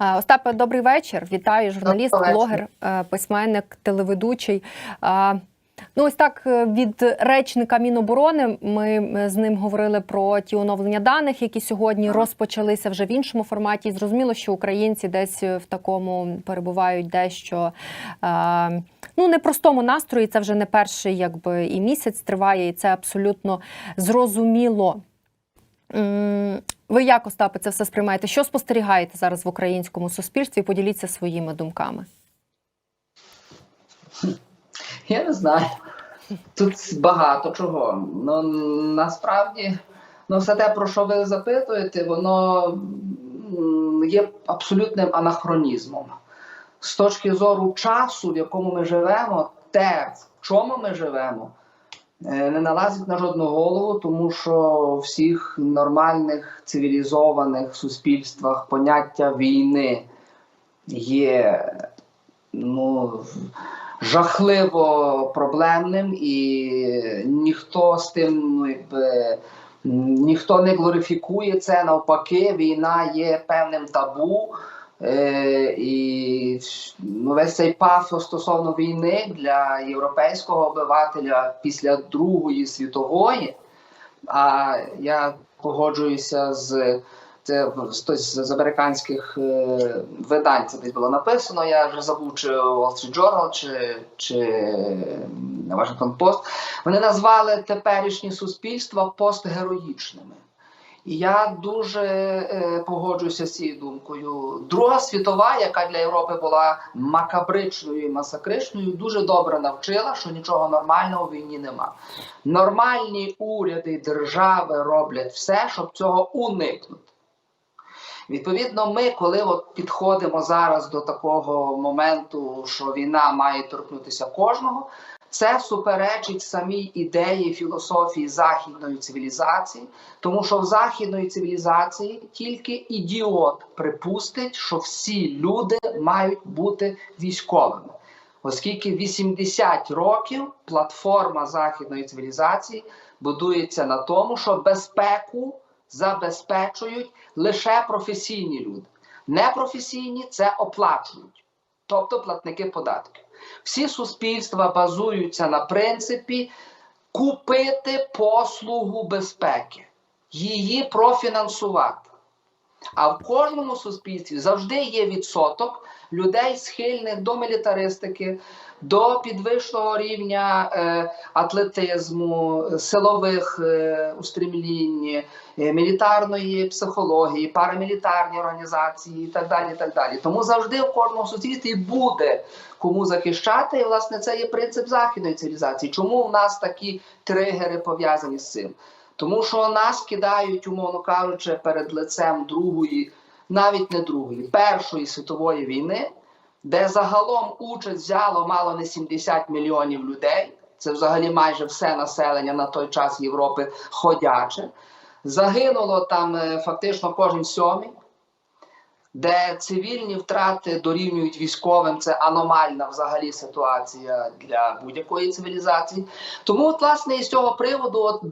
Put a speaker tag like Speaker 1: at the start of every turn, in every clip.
Speaker 1: Остапе, добрий вечір. Вітаю, журналіст,
Speaker 2: Добрий
Speaker 1: блогер, е, письменник, телеведучий. Ну, ось так е, від речника Міноборони ми е, з ним говорили про ті оновлення даних, які сьогодні розпочалися вже в іншому форматі. І зрозуміло, що українці десь в такому перебувають дещо ну непростому настрої. Це вже не перший, якби і місяць триває, і це абсолютно зрозуміло. Ви як Остапе це все сприймаєте? Що спостерігаєте зараз в українському суспільстві? Поділіться своїми думками.
Speaker 2: Я не знаю. Тут багато чого. Ну насправді, ну все те, про що ви запитуєте, воно є абсолютним анахронізмом. З точки зору часу, в якому ми живемо, те, в чому ми живемо, не налазить на жодну голову, тому що в всіх нормальних цивілізованих суспільствах поняття війни є ну, жахливо проблемним, і ніхто з тим, ну якби. Ніхто не глорифікує це, навпаки, війна є певним табу. І ну, весь цей пафос стосовно війни для європейського обивателя після Другої світової. А я погоджуюся з це хтось з американських е, видань це десь було написано. Я вже забув, чи Wall Street Journal, чи, чи м, Washington Post. Вони назвали теперішні суспільства постгероїчними. І я дуже е, погоджуюся з цією думкою. Друга світова, яка для Європи була макабричною і масакричною, дуже добре навчила, що нічого нормального в війні нема. Нормальні уряди держави роблять все, щоб цього уникнути. Відповідно, ми, коли от підходимо зараз до такого моменту, що війна має торкнутися кожного, це суперечить самій ідеї філософії західної цивілізації, тому що в західної цивілізації тільки ідіот припустить, що всі люди мають бути військовими. Оскільки 80 років платформа західної цивілізації будується на тому, що безпеку забезпечують лише професійні люди. Непрофесійні це оплачують, тобто платники податків. Всі суспільства базуються на принципі купити послугу безпеки, її профінансувати. А в кожному суспільстві завжди є відсоток людей, схильних до мілітаристики, до підвищеного рівня е, атлетизму, силових е, устремлінь, е, мілітарної психології, парамілітарні організації і так далі. І так далі. Тому завжди в кожному суспільстві буде кому захищати. І власне це є принцип західної цивілізації. Чому в нас такі тригери пов'язані з цим? Тому що нас кидають, умовно кажучи, перед лицем другої, навіть не другої, першої світової війни, де загалом участь взяло мало не 70 мільйонів людей. Це взагалі майже все населення на той час Європи ходяче. Загинуло там е, фактично кожен сьомий, де цивільні втрати дорівнюють військовим. Це аномальна взагалі ситуація для будь-якої цивілізації. Тому, от, власне, із цього приводу, от,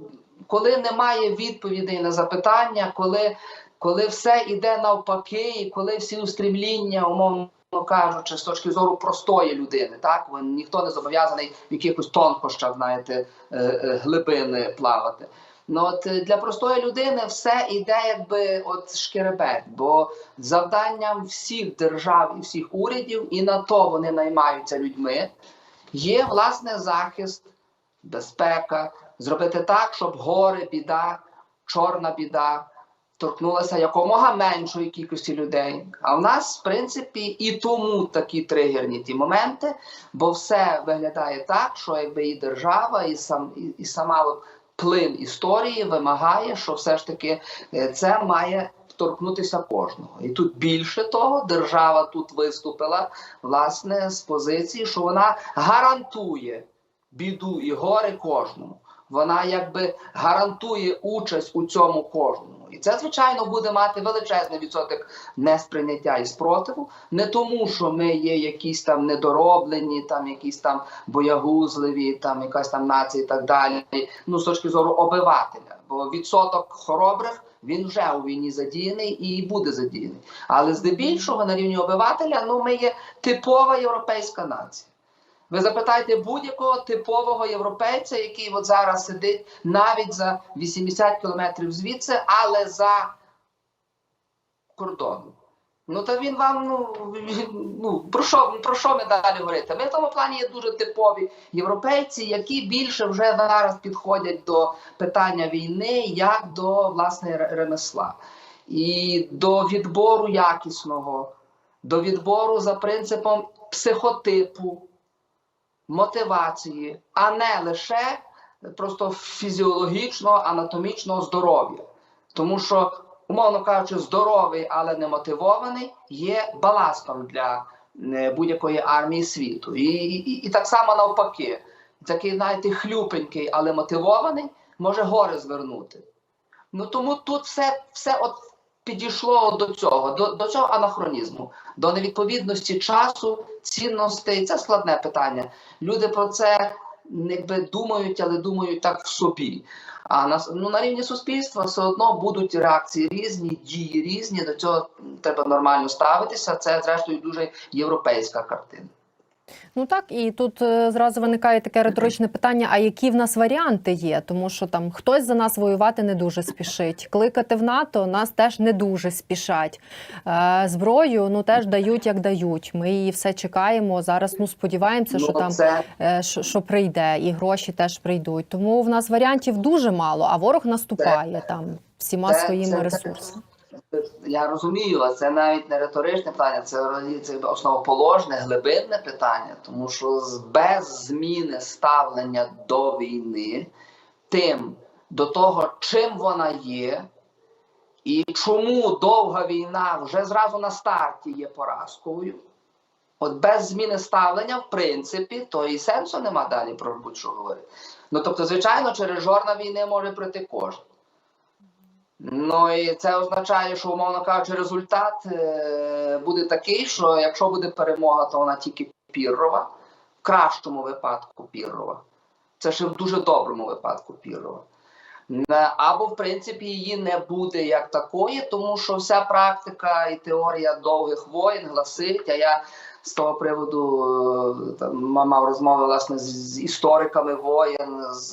Speaker 2: коли немає відповідей на запитання, коли, коли все йде навпаки, і коли всі устремління, умовно кажучи, з точки зору простої людини, так ніхто не зобов'язаний в якихось тонкощах, знаєте, е, е, глибини плавати. Ну от е, для простої людини все йде якби от шкеребет, бо завданням всіх держав і всіх урядів, і на то вони наймаються людьми, є власне захист, безпека, зробити так, щоб горе, біда, чорна біда торкнулася якомога меншої кількості людей. А в нас, в принципі, і тому такі тригерні ті моменти, бо все виглядає так, що якби і держава, і сам і, і сама от плин історії вимагає, що все ж таки е, це має торкнутися кожного. І тут більше того, держава тут виступила власне з позиції, що вона гарантує біду і горе кожному. Вона якби гарантує участь у цьому кожному. І це, звичайно, буде мати величезний відсоток несприйняття і спротиву, не тому, що ми є якісь там недороблені, там якісь там боягузливі, там якась там нація і так далі. Ну, з точки зору обивателя. Бо відсоток хоробрих він вже у війні задіяний і буде задіяний. Але здебільшого на рівні обивателя ну, ми є типова європейська нація. Ви запитайте будь-якого типового європейця, який от зараз сидить навіть за 80 кілометрів звідси, але за кордоном. Ну та він вам ну, ну про що про що ми далі говорити? Ми в тому плані є дуже типові європейці, які більше вже зараз підходять до питання війни як до власне ремесла і до відбору якісного, до відбору за принципом психотипу, мотивації, а не лише просто фізіологічного, анатомічного здоров'я. Тому що, умовно кажучи, здоровий, але не мотивований є баластом для е, будь-якої армії світу. І, і, і так само навпаки, такий, знаєте, хлюпенький, але мотивований, може гори звернути. Ну тому тут все, все от підійшло до цього, до, до цього анахронізму, до невідповідності часу, цінностей. Це складне питання. Люди про це якби думають, але думають так в собі. А на, ну, на рівні суспільства все одно будуть реакції різні, дії різні. До цього треба нормально ставитися. Це, зрештою, дуже європейська картина.
Speaker 1: Ну так, і тут е, зразу виникає таке риторичне питання: а які в нас варіанти є? Тому що там хтось за нас воювати не дуже спішить. Кликати в НАТО нас теж не дуже спішать. Е, зброю ну теж дають, як дають. Ми її все чекаємо. Зараз ну сподіваємося, що
Speaker 2: ну,
Speaker 1: там
Speaker 2: це
Speaker 1: е, що, що прийде, і гроші теж прийдуть. Тому в нас варіантів дуже мало, а ворог наступає там всіма
Speaker 2: Це-
Speaker 1: своїми
Speaker 2: це-
Speaker 1: ресурсами.
Speaker 2: Я розумію, а це навіть не риторичне питання, це, це основоположне, глибинне питання, тому що без зміни ставлення до війни, тим до того, чим вона є, і чому довга війна вже зразу на старті є поразковою. От без зміни ставлення, в принципі, то і сенсу нема далі про будь-що говорити. Ну тобто, звичайно, через жорна війни може прийти кожен. Ну і це означає, що, умовно кажучи, результат е, буде такий, що якщо буде перемога, то вона тільки піррова, в кращому випадку піррова. Це ще в дуже доброму випадку піррова. Або, в принципі, її не буде як такої, тому що вся практика і теорія довгих воєн гласить, а я з того приводу е, там, мав розмови власне з, істориками воєн, з,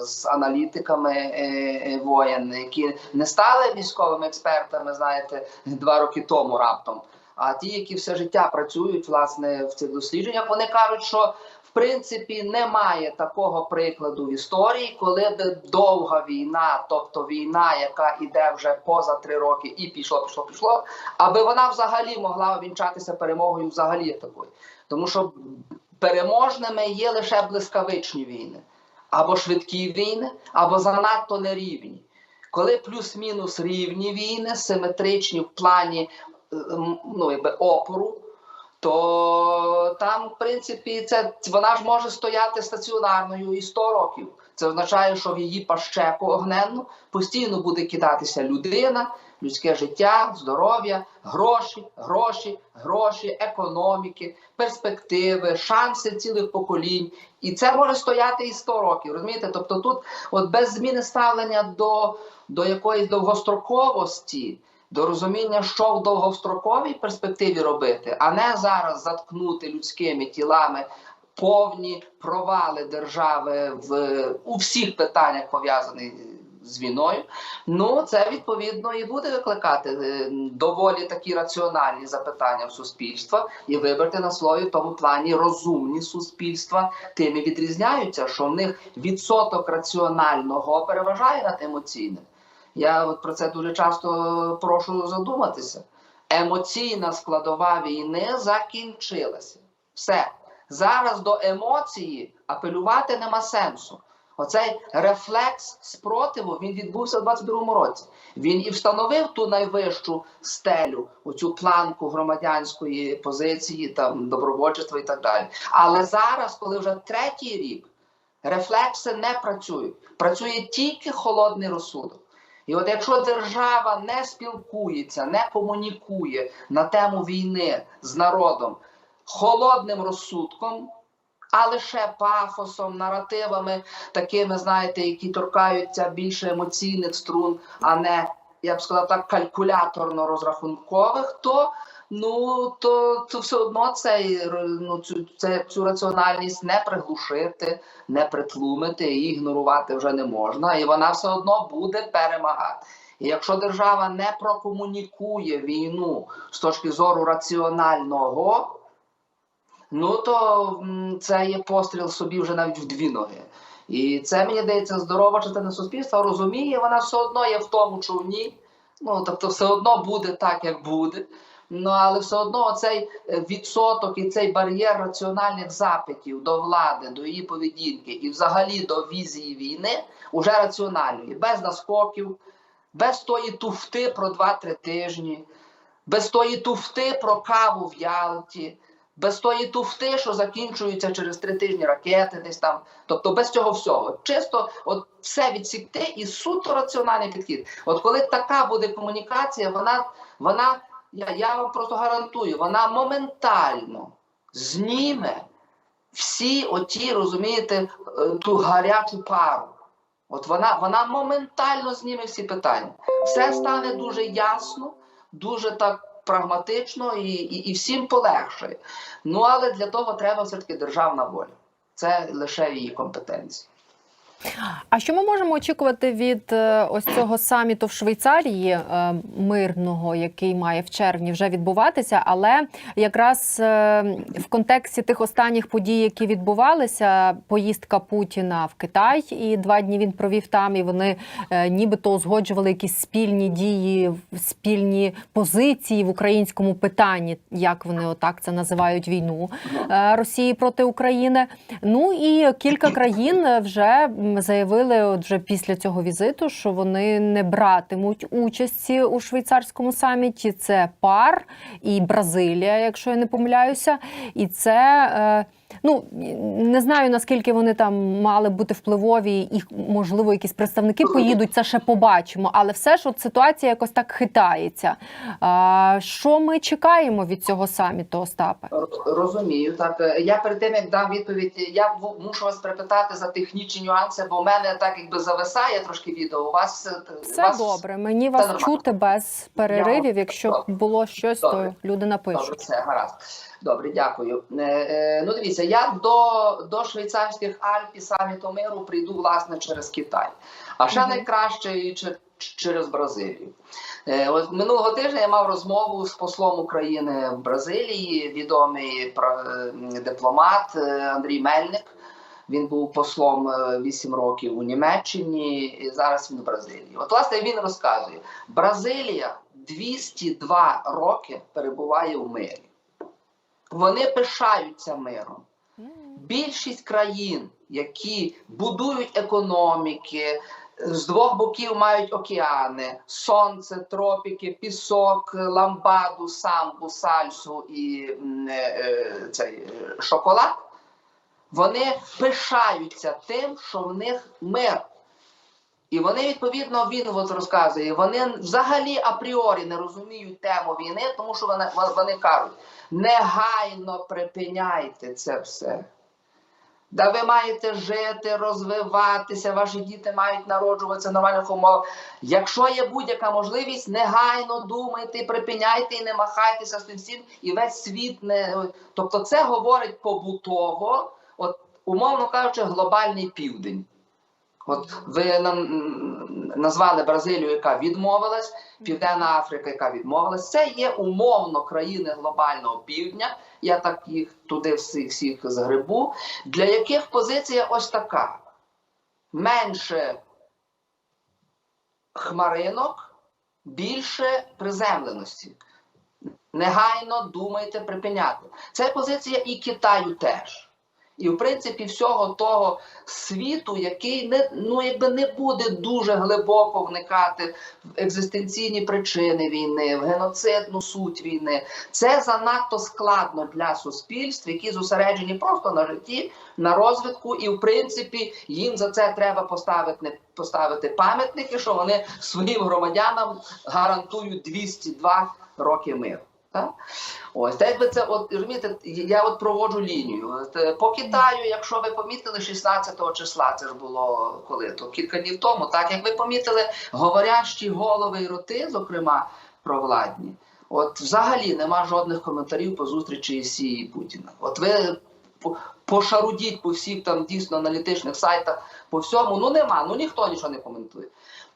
Speaker 2: з аналітиками е, е, воєн, які не стали військовими експертами, знаєте, два роки тому раптом. А ті, які все життя працюють власне в цих дослідженнях, вони кажуть, що принципі немає такого прикладу в історії, коли довга війна, тобто війна, яка йде вже поза три роки, і пішло, пішло, пішло, аби вона взагалі могла увінчатися перемогою взагалі такою. Тому що переможними є лише блискавичні війни, або швидкі війни, або занадто нерівні. Коли плюс-мінус рівні війни, симетричні в плані е, ну, якби, опору, то там, в принципі, це вона ж може стояти стаціонарною і 100 років. Це означає, що в її пащеку огненну постійно буде кидатися людина, людське життя, здоров'я, гроші, гроші, гроші, економіки, перспективи, шанси цілих поколінь. І це може стояти і 100 років. Розумієте? Тобто тут, от без зміни ставлення до, до якоїсь довгостроковості до розуміння, що в довгостроковій перспективі робити, а не зараз заткнути людськими тілами повні провали держави в у всіх питаннях пов'язаних з війною. Ну це відповідно і буде викликати е, доволі такі раціональні запитання в суспільства і вибрати на слові в тому плані розумні суспільства тими відрізняються, що в них відсоток раціонального переважає над емоційним. Я от про це дуже часто прошу задуматися. Емоційна складова війни закінчилася. Все. Зараз до емоції апелювати нема сенсу. Оцей рефлекс спротиву він відбувся в 22-му році. Він і встановив ту найвищу стелю, оцю планку громадянської позиції, там добровольчества і так далі. Але зараз, коли вже третій рік, рефлекси не працюють. Працює тільки холодний розсудок. І от якщо держава не спілкується, не комунікує на тему війни з народом холодним розсудком, а лише пафосом, наративами, такими, знаєте, які торкаються більше емоційних струн, а не, я б сказав так, калькуляторно-розрахункових, то ну то, то все одно цей, ну, цю, це, цю раціональність не приглушити, не притлумити і ігнорувати вже не можна, і вона все одно буде перемагати. І якщо держава не прокомунікує війну з точки зору раціонального, ну то це є постріл собі вже навіть в дві ноги. І це мені здається здорова частина суспільства розуміє, вона все одно є в тому човні. Ну тобто, все одно буде так, як буде. Ну але все одно цей відсоток і цей бар'єр раціональних запитів до влади, до її поведінки і взагалі до візії війни уже раціональної, без наскоків, без тої туфти про 2-3 тижні, без тої туфти про каву в Ялті, без тої туфти, що закінчуються через три тижні ракети, десь там. Тобто без цього всього. Чисто от все відсікти і суто раціональний підхід. От коли така буде комунікація, вона, вона я, я вам просто гарантую, вона моментально зніме всі оті, розумієте, е, ту гарячу пару. От вона, вона моментально зніме всі питання. Все стане дуже ясно, дуже так прагматично і, і, і всім полегшає. Ну але для того треба все-таки державна воля. Це лише її компетенції.
Speaker 1: А що ми можемо очікувати від е, ось цього саміту в Швейцарії е, мирного, який має в червні вже відбуватися? Але якраз е, в контексті тих останніх подій, які відбувалися, поїздка Путіна в Китай, і два дні він провів там, і вони нібито узгоджували якісь спільні дії, спільні позиції в українському питанні, як вони отак це називають війну Росії проти України. Ну і кілька країн вже заявили, от вже після цього візиту, що вони не братимуть участі у швейцарському саміті. Це ПАР і Бразилія, якщо я не помиляюся. І це е, ну не знаю наскільки вони там мали бути впливові, і можливо якісь представники поїдуть. Це ще побачимо. Але все ж от ситуація якось так хитається. А, що ми чекаємо від цього саміту, Остапе?
Speaker 2: Роз- Розумію, так. Я перед тим як дам відповідь, я мушу вас припитати за технічні нюанси, бо в мене так якби зависає трошки відео. У вас е,
Speaker 1: Все
Speaker 2: вас...
Speaker 1: добре. Мені вас
Speaker 2: нормально.
Speaker 1: чути без переривів. Якщо
Speaker 2: Добре.
Speaker 1: було щось, то
Speaker 2: Добре.
Speaker 1: люди
Speaker 2: Добре,
Speaker 1: напишуть.
Speaker 2: гаразд. Добре, дякую. Е, е, ну, дивіться, я до, до швейцарських Альп і саміту миру прийду власне через Китай, а ще найкраще і через Бразилію. Е, ось минулого тижня я мав розмову з послом України в Бразилії, відомий е, дипломат е, Андрій Мельник. Він був послом 8 років у Німеччині, і зараз він в Бразилії. От, власне, він розказує: Бразилія 202 роки перебуває в мирі. Вони пишаються миром. Більшість країн, які будують економіки, з двох боків мають океани, сонце, тропіки, пісок, ламбаду, самбу, сальсу і е, е, цей е, шоколад. Вони пишаються тим, що в них мир. І вони, відповідно, він от розказує, вони взагалі апріорі не розуміють тему війни, тому що вони, вони кажуть, негайно припиняйте це все. Да ви маєте жити, розвиватися, ваші діти мають народжуватися в нормальних умовах. Якщо є будь-яка можливість, негайно думайте, припиняйте і не махайтеся з тим всім, і весь світ не. Тобто, це говорить побутово, от, умовно кажучи, глобальний південь. От ви нам назвали Бразилію, яка відмовилась, Південна Африка, яка відмовилась. Це є умовно країни глобального півдня. Я так їх туди всіх всіх згребу, для яких позиція ось така: менше хмаринок, більше приземленості. Негайно думайте припиняти. Це позиція і Китаю теж. І, в принципі, всього того світу, який не ну якби не буде дуже глибоко вникати в екзистенційні причини війни, в геноцидну суть війни, це занадто складно для суспільств, які зосереджені просто на житті, на розвитку, і в принципі їм за це треба поставити поставити пам'ятники, що вони своїм громадянам гарантують 202 роки миру. Так? Ось так якби це, от розумієте, я от проводжу лінію. Е, По Китаю, якщо ви помітили, 16 числа це ж було коли то кілька днів тому, так як ви помітили, говорящі голови і роти, зокрема провладні, от взагалі нема жодних коментарів по зустрічі Сі і Путіна. От ви пошарудіть по всіх там дійсно аналітичних сайтах, по всьому, ну нема, ну ніхто нічого не коментує.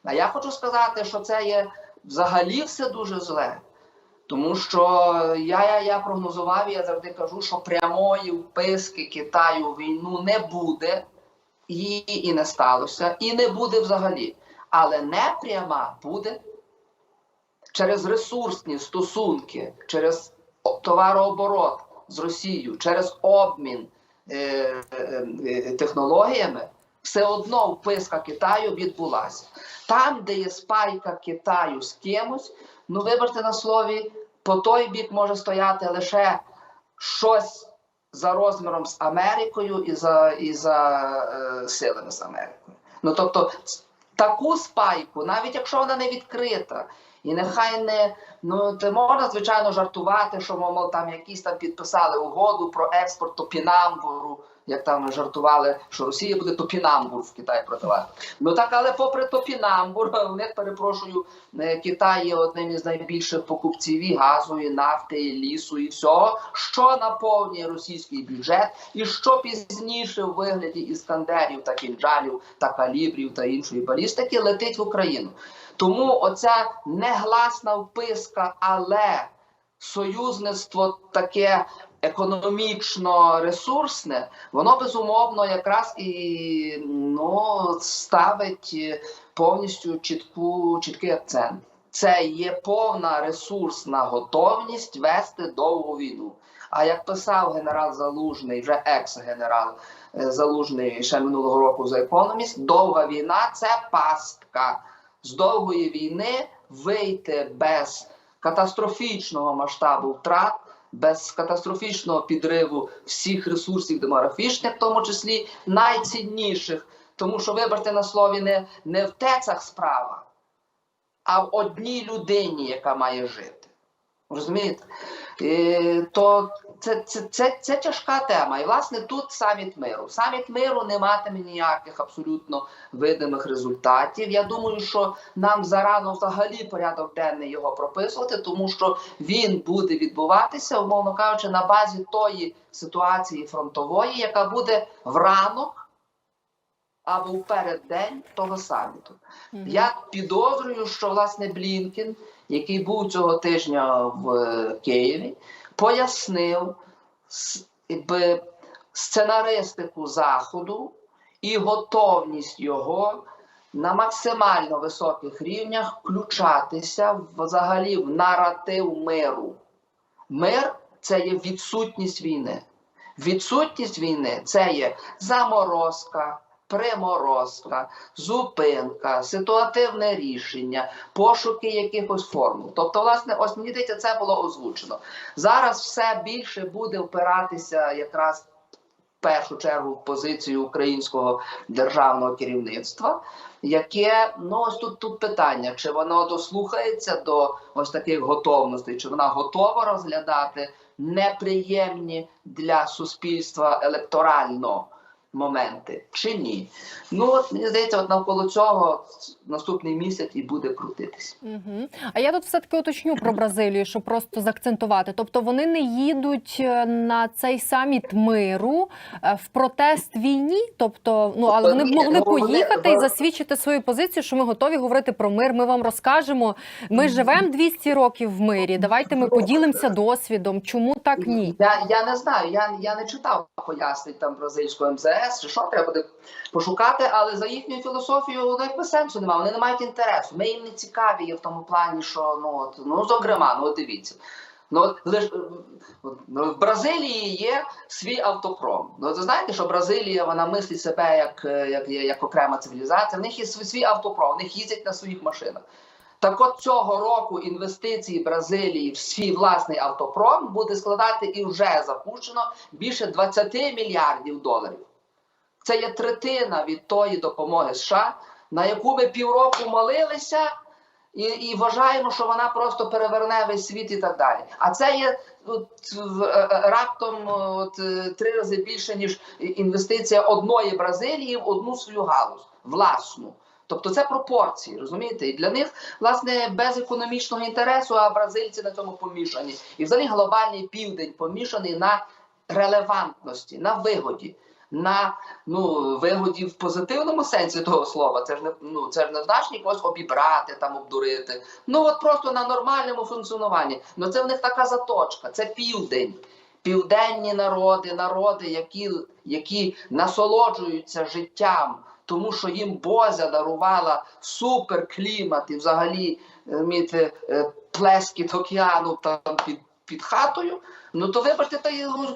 Speaker 2: А я хочу сказати, що це є взагалі все дуже зле. Тому що я, я, я прогнозував, я завжди кажу, що прямої вписки Китаю в війну не буде, її і не сталося, і не буде взагалі. Але не пряма буде через ресурсні стосунки, через товарооборот з Росією, через обмін е, е, е, технологіями, все одно вписка Китаю відбулася. Там, де є спайка Китаю з кимось, ну вибачте на слові, по той бік може стояти лише щось за розміром з Америкою і за, і за е, силами з Америкою. Ну тобто, таку спайку, навіть якщо вона не відкрита, і нехай не ну те можна звичайно жартувати, що мов там якісь там підписали угоду про експорт топінамбуру, як там жартували, що Росія буде топінамбур в Китай продавати. Ну так, але попри топінамбур, в перепрошую, е, Китай є одним із найбільших покупців і газу, і нафти, і лісу, і всього, що наповнює російський бюджет, і що пізніше в вигляді іскандерів та кінджалів та калібрів та іншої балістики летить в Україну. Тому оця негласна вписка, але союзництво таке економічно ресурсне, воно безумовно якраз і ну, ставить е, повністю чітку, чіткий акцент. Це є повна ресурсна готовність вести довгу війну. А як писав генерал Залужний, вже екс-генерал е, Залужний ще минулого року за економіст, довга війна це пастка. З довгої війни вийти без катастрофічного масштабу втрат, без катастрофічного підриву всіх ресурсів демографічних, в тому числі найцінніших. Тому що, вибачте на слові, не, не в тецах справа, а в одній людині, яка має жити. Розумієте? Е, то це, це, це, це тяжка тема. І власне тут саміт миру. Саміт миру не матиме ніяких абсолютно видимих результатів. Я думаю, що нам зарано взагалі порядок денний його прописувати, тому що він буде відбуватися, умовно кажучи, на базі тої ситуації фронтової, яка буде в ранок або в переддень того саміту.
Speaker 1: Мгм.
Speaker 2: Я підозрюю, що власне Блінкін, який був цього тижня в е, Києві, пояснив сценаристику Заходу і готовність його на максимально високих рівнях включатися взагалі в наратив миру. Мир це є відсутність війни. Відсутність війни це є заморозка, приморозка, зупинка, ситуативне рішення, пошуки якихось формул. Тобто, власне, ось мені здається, це було озвучено. Зараз все більше буде впиратися якраз в першу чергу в позицію українського державного керівництва, яке ну ось тут, тут питання, чи воно дослухається до ось таких готовностей, чи вона готова розглядати неприємні для суспільства електорально моменти, чи ні. Ну от мені здається, от навколо цього наступний місяць і буде крутитись.
Speaker 1: Угу. А я тут все таки уточню про Бразилію, щоб просто заакцентувати. Тобто вони не їдуть е, на цей саміт миру е, в протест війні. Тобто, ну але вони б могли
Speaker 2: ну,
Speaker 1: поїхати і засвідчити свою позицію, що ми готові говорити про мир. Ми вам розкажемо. Ми живемо 200 років в мирі. Давайте ми поділимося досвідом. Чому так ні?
Speaker 2: Я, я не знаю, я, я не читав пояснень там бразильського МЗС, чи що треба буде пошукати, але за їхньою філософією ну, якби сенсу немає. Вони не мають інтересу. Ми їм не цікаві є в тому плані, що ну от ну зокрема, ну дивіться. Ну, лиш, ну, в Бразилії є свій автопром. Ну, ви знаєте, що Бразилія вона мислить себе як, е, як, як окрема цивілізація. В них є свій автопром, в них їздять на своїх машинах. Так от цього року інвестиції Бразилії в свій власний автопром буде складати і вже запущено більше 20 мільярдів доларів. Це є третина від тої допомоги США, на яку ми півроку молилися, і, і вважаємо, що вона просто переверне весь світ і так далі. А це є от, е, е, раптом от, е, три рази більше, ніж інвестиція одної Бразилії в одну свою галузь, власну. Тобто це пропорції, розумієте? І для них, власне, без економічного інтересу, а бразильці на цьому помішані. І взагалі глобальний південь помішаний на релевантності, на вигоді. На ну вигоді в позитивному сенсі того слова. Це ж не ну це ж не значить когось обібрати там, обдурити. Ну от просто на нормальному функціонуванні. Ну це в них така заточка. Це південь, південні народи, народи, які, які насолоджуються життям, тому що їм Бозя дарувала суперклімат і взагалі е, розумієте, е, плескіт океану там під, під хатою. Ну то вибачте, та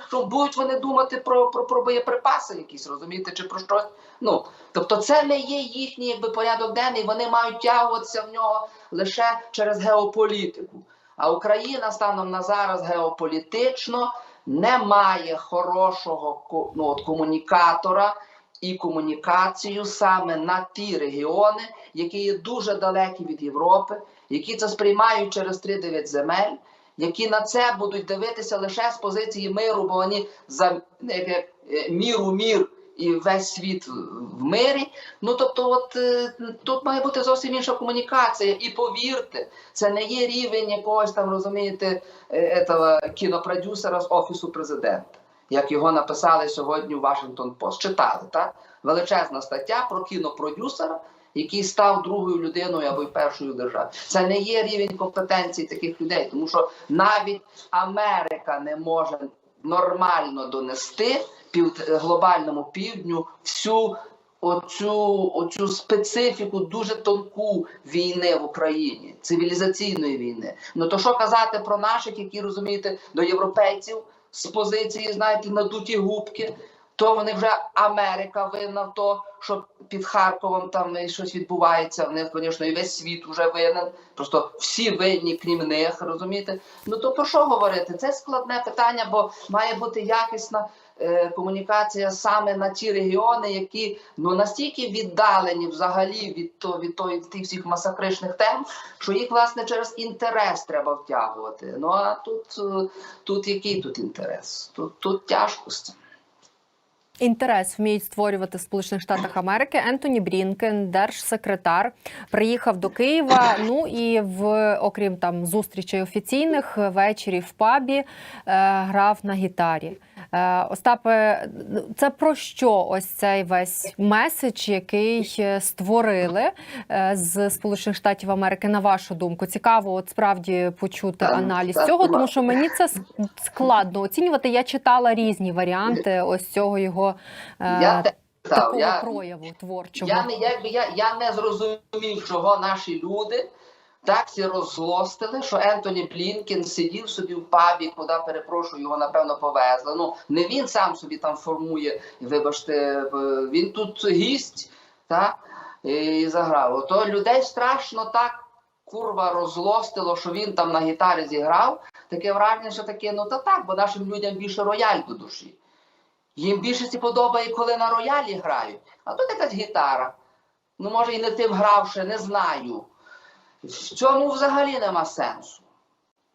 Speaker 2: що будуть вони думати про, про, про боєприпаси якісь, розумієте, чи про щось. Ну тобто, це не є їхній якби порядок денний. Вони мають тягуватися в нього лише через геополітику. А Україна станом на зараз геополітично не має хорошого ну, от, комунікатора і комунікацію саме на ті регіони, які є дуже далекі від Європи, які це сприймають через 3-9 земель які на це будуть дивитися лише з позиції миру, бо вони за е, міру мір і весь світ в мирі. Ну тобто, от е, тут має бути зовсім інша комунікація. І повірте, це не є рівень якогось там, розумієте, е, этого кінопродюсера з офісу президента, як його написали сьогодні у Вашингтон Пост. Читали так? Величезна стаття про кінопродюсера який став другою людиною або першою в державі. Це не є рівень компетенції таких людей, тому що навіть Америка не може нормально донести глобальному півдню всю оцю, оцю специфіку дуже тонку війни в Україні, цивілізаційної війни. Ну то що казати про наших, які розумієте, до європейців з позиції, знаєте, надуті губки то вони вже Америка винна в то, що під Харковом там щось відбувається. В них, звісно, і весь світ вже винен. Просто всі винні, крім них, розумієте? Ну то про що говорити? Це складне питання, бо має бути якісна е, комунікація саме на ті регіони, які ну настільки віддалені взагалі від то від від тих всіх масакричних тем, що їх власне через інтерес треба втягувати. Ну а тут, е, тут який тут інтерес? Тут, тут тяжко з цим.
Speaker 1: Інтерес вміють створювати в Сполучених Штатах Америки. Ентоні Брінкен, держсекретар, приїхав до Києва. Ну і в окрім там зустрічей офіційних ввечері в пабі е, грав на гітарі. Е, Остапе, це про що ось цей весь меседж, який е, створили е, з Сполучених Штатів Америки, на вашу думку? Цікаво, от справді почути аналіз цього, тому що мені це складно оцінювати. Я читала різні варіанти ось цього його такого
Speaker 2: я,
Speaker 1: прояву творчого.
Speaker 2: я, не, якби, я, я не зрозумів, чого наші люди так всі роззлостили, що Ентоні Блінкен сидів собі в пабі, куди, перепрошую, його напевно повезли. Ну, не він сам собі там формує, вибачте, він тут гість, так, і заграв. Ото людей страшно так. Курва розлостило, що він там на гітарі зіграв. Таке враження, що таке, ну та так, бо нашим людям більше рояль до душі. Їм більше це подобає, коли на роялі грають. А тут якась гітара. Ну, може, і не тим гравши, не знаю. В цьому взагалі нема сенсу.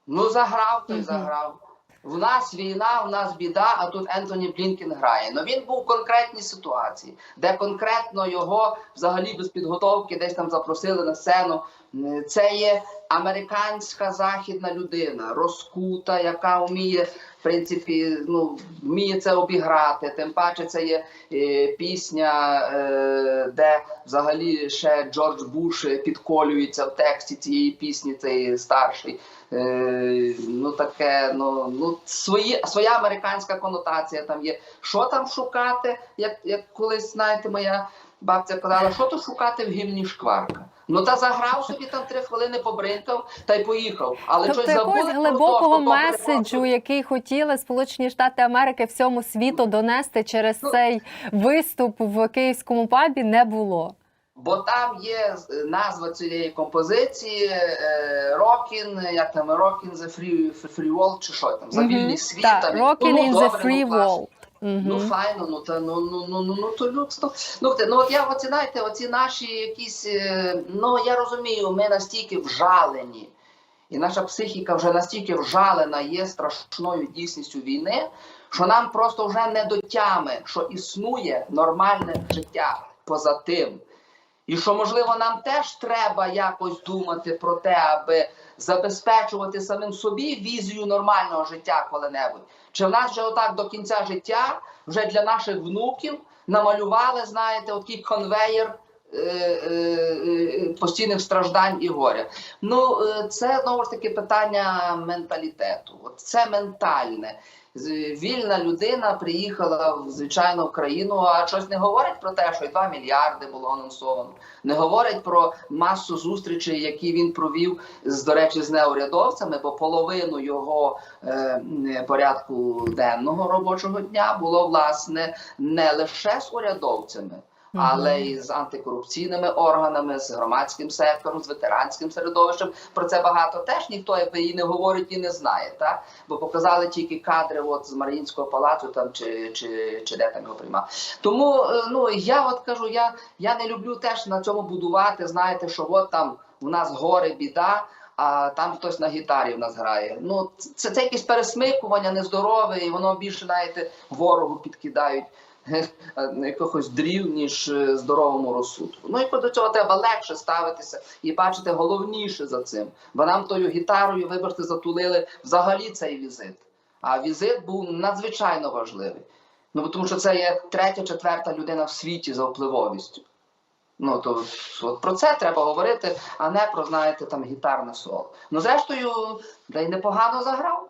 Speaker 2: Ну, заграв, той заграв. В нас війна, в нас біда, а тут Ентоні Блінкен грає. Ну він був в конкретній ситуації, де конкретно його взагалі без підготовки десь там запросили на сцену. М, Це є американська західна людина, розкута, яка вміє, в принципі, ну, вміє це обіграти. Тим паче, це є е, пісня, е, де взагалі ще Джордж Буш підколюється в тексті цієї пісні, цей старший. Е, ну таке, ну, ну свої, своя американська конотація там є. Що там шукати? Як, як колись знаєте, моя бабця казала, що то шукати в гімні шкварка. Ну та заграв собі там три хвилини побринкав та й поїхав. Але
Speaker 1: Тобто
Speaker 2: щось забули
Speaker 1: якогось
Speaker 2: про те,
Speaker 1: глибокого
Speaker 2: що
Speaker 1: меседжу, який хотіли Сполучені Штати Америки всьому світу донести через
Speaker 2: Ну,
Speaker 1: цей виступ в київському пабі, не було.
Speaker 2: Бо там є е, назва цієї композиції е, Rockin, як там Rockin the Free, Free World чи що там, за вільний світ.
Speaker 1: Так,
Speaker 2: Ну,
Speaker 1: in the
Speaker 2: ну,
Speaker 1: free
Speaker 2: класно. Ну файно, ну та ну ну ну ну ну то людство. Ну ну от я оці знаєте, оці наші якісь. е, Ну я розумію, ми настільки вжалені, і наша психіка вже настільки вжалена є страшною дійсністю війни, що нам просто вже не до тями, що існує нормальне життя поза тим. І що, можливо, нам теж треба якось думати про те, аби забезпечувати самим собі візію нормального життя коли-небудь. Чи в нас вже отак до кінця життя, вже для наших внуків намалювали, знаєте, такий конвеєр е, е, е, постійних страждань і горя. Ну, це знову ж таки питання менталітету. От це ментальне. Вільна людина приїхала в звичайно в країну, а щось не говорить про те, що й 2 мільярди було анонсовано. Не говорить про масу зустрічей, які він провів з до речі з неурядовцями, бо половину його е, порядку денного робочого дня було власне не лише з урядовцями. Але і з антикорупційними органами, з громадським сектором, з ветеранським середовищем про це багато теж ніхто якби і не говорить і не знає, так бо показали тільки кадри от з Маріїнського палацу там чи, чи, чи де там його приймав. Тому е, ну я от кажу, я, я не люблю теж на цьому будувати. Знаєте, що от там у нас горе, біда. А там хтось на гітарі в нас грає. Ну це, це якесь пересмикування нездорове, і воно більше знаєте, ворогу підкидають якихось дрів, ніж е, здоровому розсудку. Ну і до цього треба легше ставитися і бачити головніше за цим. Бо нам тою гітарою, вибачте, затулили взагалі цей візит. А візит був надзвичайно важливий. Ну тому що це є третя, четверта людина в світі за впливовістю. Ну то от про це треба говорити, а не про, знаєте, там гітарне соло. Ну, зрештою, да й непогано заграв.